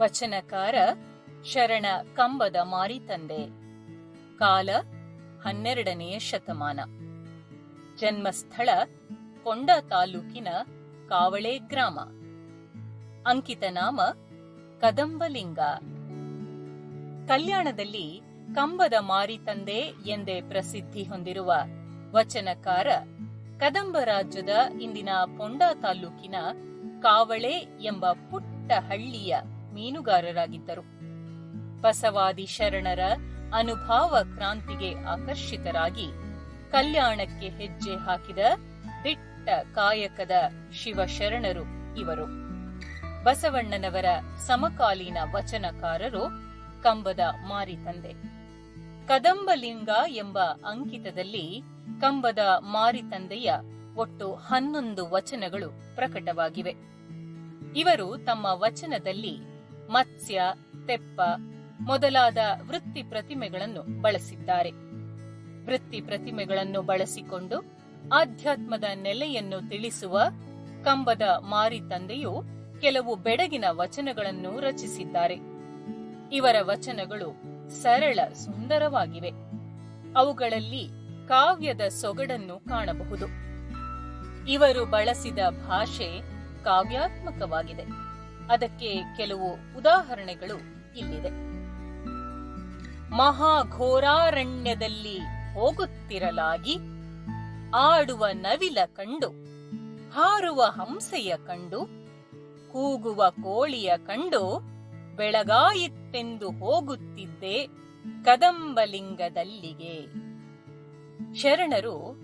ವಚನಕಾರ ಶರಣ ಕಂಬದ ಮಾರಿತಂದೆ ಕಾಲ ಹನ್ನೆರಡನೆಯ ಶತಮಾನ. ಜನ್ಮಸ್ಥಳ ಕೊಂಡ ತಾಲೂಕಿನ ಕಾವಳೆ ಗ್ರಾಮ. ಅಂಕಿತ ನಾಮ ಕದಂಬಲಿಂಗ. ಕಲ್ಯಾಣದಲ್ಲಿ ಕಂಬದ ಮಾರಿತಂದೆ ಎಂದೇ ಪ್ರಸಿದ್ಧಿ ಹೊಂದಿರುವ ವಚನಕಾರ ಕದಂಬ ರಾಜ್ಯದ ಇಂದಿನ ಪೊಂಡ ತಾಲೂಕಿನ ಕಾವಳೆ ಎಂಬ ಪುಟ್ಟ ಹಳ್ಳಿಯ ಮೀನುಗಾರರಾಗಿದ್ದರು. ಬಸವಾದಿ ಶರಣರ ಅನುಭಾವ ಕ್ರಾಂತಿಗೆ ಆಕರ್ಷಿತರಾಗಿ ಕಲ್ಯಾಣಕ್ಕೆ ಹೆಜ್ಜೆ ಹಾಕಿದ ದಿಟ್ಟ ಕಾಯಕದ ಶಿವಶರಣರು ಇವರು. ಬಸವಣ್ಣನವರ ಸಮಕಾಲೀನ ವಚನಕಾರರು ಕಂಬದ ಮಾರಿತಂದೆ. ಕದಂಬಲಿಂಗ ಎಂಬ ಅಂಕಿತದಲ್ಲಿ ಕಂಬದ ಮಾರಿತಂದೆಯ ಒಟ್ಟು ಹನ್ನೊಂದು ವಚನಗಳು ಪ್ರಕಟವಾಗಿವೆ. ಇವರು ತಮ್ಮ ವಚನದಲ್ಲಿ ಮತ್ಸ್ಯ, ತೆಪ್ಪ ಮೊದಲಾದ ವೃತ್ತಿ ಪ್ರತಿಮೆಗಳನ್ನು ಬಳಸಿದ್ದಾರೆ. ವೃತ್ತಿ ಪ್ರತಿಮೆಗಳನ್ನು ಬಳಸಿಕೊಂಡು ಆಧ್ಯಾತ್ಮದ ನೆಲೆಯನ್ನು ತಿಳಿಸುವ ಕಂಬದ ಮಾರಿತಂದೆಯು ಕೆಲವು ಬೆಡಗಿನ ವಚನಗಳನ್ನು ರಚಿಸಿದ್ದಾರೆ. ಇವರ ವಚನಗಳು ಸರಳ ಸುಂದರವಾಗಿವೆ. ಅವುಗಳಲ್ಲಿ ಕಾವ್ಯದ ಸೊಗಡನ್ನು ಕಾಣಬಹುದು. ಇವರು ಬಳಸಿದ ಭಾಷೆ ಕಾವ್ಯಾತ್ಮಕವಾಗಿದೆ. ಅದಕ್ಕೆ ಕೆಲವು ಉದಾಹರಣೆಗಳು ಇಲ್ಲಿದೆ. ಮಹಾಘೋರಾರಣ್ಯದಲ್ಲಿ ಹೋಗುತ್ತಿರಲಾಗಿ ಆಡುವ ನವಿಲ ಕಂಡು, ಹಾರುವ ಹಂಸೆಯ ಕಂಡು, ಕೂಗುವ ಕೋಳಿಯ ಕಂಡು ಬೆಳಗಾಯಿತೆಂದು ಹೋಗುತ್ತಿದ್ದೆ ಕದಂಬಲಿಂಗದಲ್ಲಿಗೆ. ಶರಣರು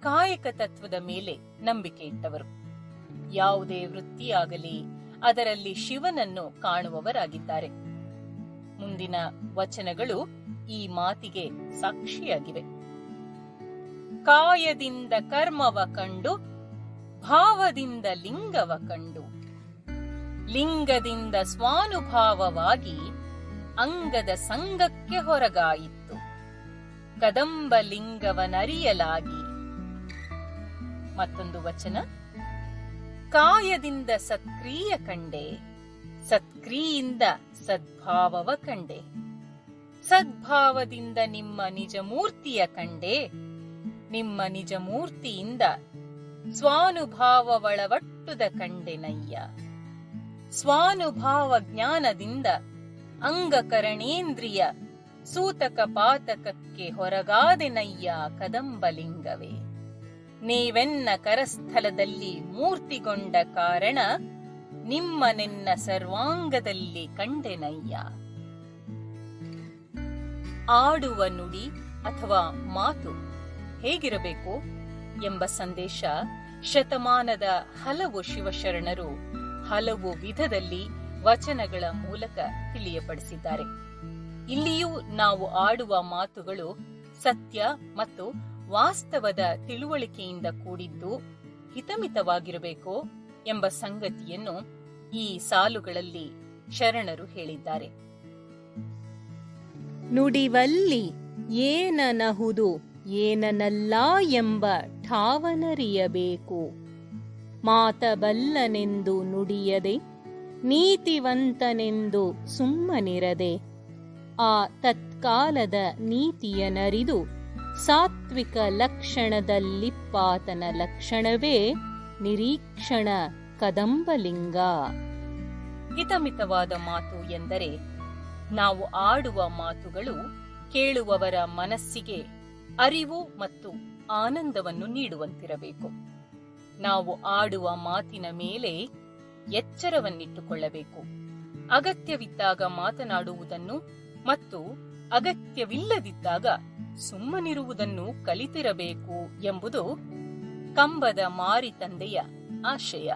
ಕಾಯಕ ತತ್ವದ ಮೇಲೆ ನಂಬಿಕೆ ಇಟ್ಟವರು ಯಾವುದೇ ವೃತ್ತಿಯಾಗಲಿ ಅದರಲ್ಲಿ ಶಿವನನ್ನು ಕಾಣುವವರಾಗಿದ್ದಾರೆ. ಮುಂದಿನ ವಚನಗಳು ಈ ಮಾತಿಗೆ ಸಾಕ್ಷಿಯಾಗಿವೆ. ಕಾಯದಿಂದ ಕರ್ಮವ ಕಂಡು, ಭಾವದಿಂದ ಲಿಂಗವ ಕಂಡು. ಲಿಂಗದಿಂದ ಸ್ವಾನುಭಾವವಾಗಿ ಅಂಗದ ಸಂಘಕ್ಕೆ ಹೊರಗಾಯಿತು. ಕದಂಬ ಲಿಂಗವನರಿಯಲಾಗಿ ಮತ್ತೊಂದು ವಚನ. ಕಾಯದಿಂದ ಸತ್ಕ್ರಿಯ ಕಂಡೆ, ಸತ್ಕ್ರಿಯಿಂದ ಸದ್ಭಾವವ ಕಂಡೆ. ಸದ್ಭಾವದಿಂದ ನಿಮ್ಮ ನಿಜ ಮೂರ್ತಿಯ ಕಂಡೆ, ನಿಮ್ಮ ನಿಜ ಮೂರ್ತಿಯಿಂದ ಸ್ವಾನುಭಾವವಳವಟ್ಟುದ ಕಂಡೆನಯ್ಯ ಸ್ವಾನುಭಾವ ಜ್ಞಾನದಿಂದ ಅಂಗಕರಣೇಂದ್ರಿಯ ಸೂತಕ ಪಾತಕಕ್ಕೆ ಹೊರಗಾದೆನಯ್ಯ ಕದಂಬಲಿಂಗವೇ. ನೀವೆನ್ನ ಕರಸ್ಥಲದಲ್ಲಿ ಮೂರ್ತಿಗೊಂಡ ಕಾರಣ ನಿಮ್ಮನೆನ್ನ ಸರ್ವಾಂಗದಲ್ಲಿ ಕಂಡೆನಯ್ಯ. ಆಡುವ ನುಡಿ ಅಥವಾ ಮಾತು ಹೇಗಿರಬೇಕು ಎಂಬ ಸಂದೇಶ ಶತಮಾನದ ಹಲವು ಶಿವಶರಣರು ಹಲವು ವಿಧದಲ್ಲಿ ವಚನಗಳ ಮೂಲಕ ತಿಳಿಯಪಡಿಸಿದ್ದಾರೆ. ಇಲ್ಲಿಯೂ ನಾವು ಆಡುವ ಮಾತುಗಳು ಸತ್ಯ ಮತ್ತು ವಾಸ್ತವದ ತಿಳುವಳಿಕೆಯಿಂದ ಕೂಡಿದ್ದು ಹಿತಮಿತವಾಗಿರಬೇಕು ಎಂಬ ಸಂಗತಿಯನ್ನು ಈ ಸಾಲುಗಳಲ್ಲಿ ಶರಣರು ಹೇಳಿದ್ದಾರೆ. ನುಡಿವಲ್ಲಿ ಏನನಹುದು ಏನನಲ್ಲ ಎಂಬ ಠಾವನರಿಯಬೇಕು. ಮಾತಬಲ್ಲನೆಂದು ನುಡಿಯದೆ, ನೀತಿವಂತನೆಂದು ಸುಮ್ಮನಿರದೆ, ಆ ತತ್ಕಾಲದ ನೀತಿಯನರಿದು ಸಾತ್ವಿಕ ಲಕ್ಷಣದಲ್ಲಿಪ್ಪಾತನ ಲಕ್ಷಣವೇ ನಿರೀಕ್ಷಣ ಕದಂಬಲಿಂಗ. ಹಿತಮಿತವಾದ ಮಾತು ಎಂದರೆ ನಾವು ಆಡುವ ಮಾತುಗಳು ಕೇಳುವವರ ಮನಸ್ಸಿಗೆ ಅರಿವು ಮತ್ತು ಆನಂದವನ್ನು ನೀಡುವಂತಿರಬೇಕು. ನಾವು ಆಡುವ ಮಾತಿನ ಮೇಲೆ ಎಚ್ಚರವನ್ನಿಟ್ಟುಕೊಳ್ಳಬೇಕು. ಅಗತ್ಯವಿದ್ದಾಗ ಮಾತನಾಡುವುದನ್ನು ಮತ್ತು ಅಗತ್ಯವಿಲ್ಲದಿದ್ದಾಗ ಸುಮ್ಮನಿರುವುದನ್ನು ಕಲಿತಿರಬೇಕು ಎಂಬುದು ಕಂಬದ ಮಾರಿ ತಂದೆಯ ಆಶಯ.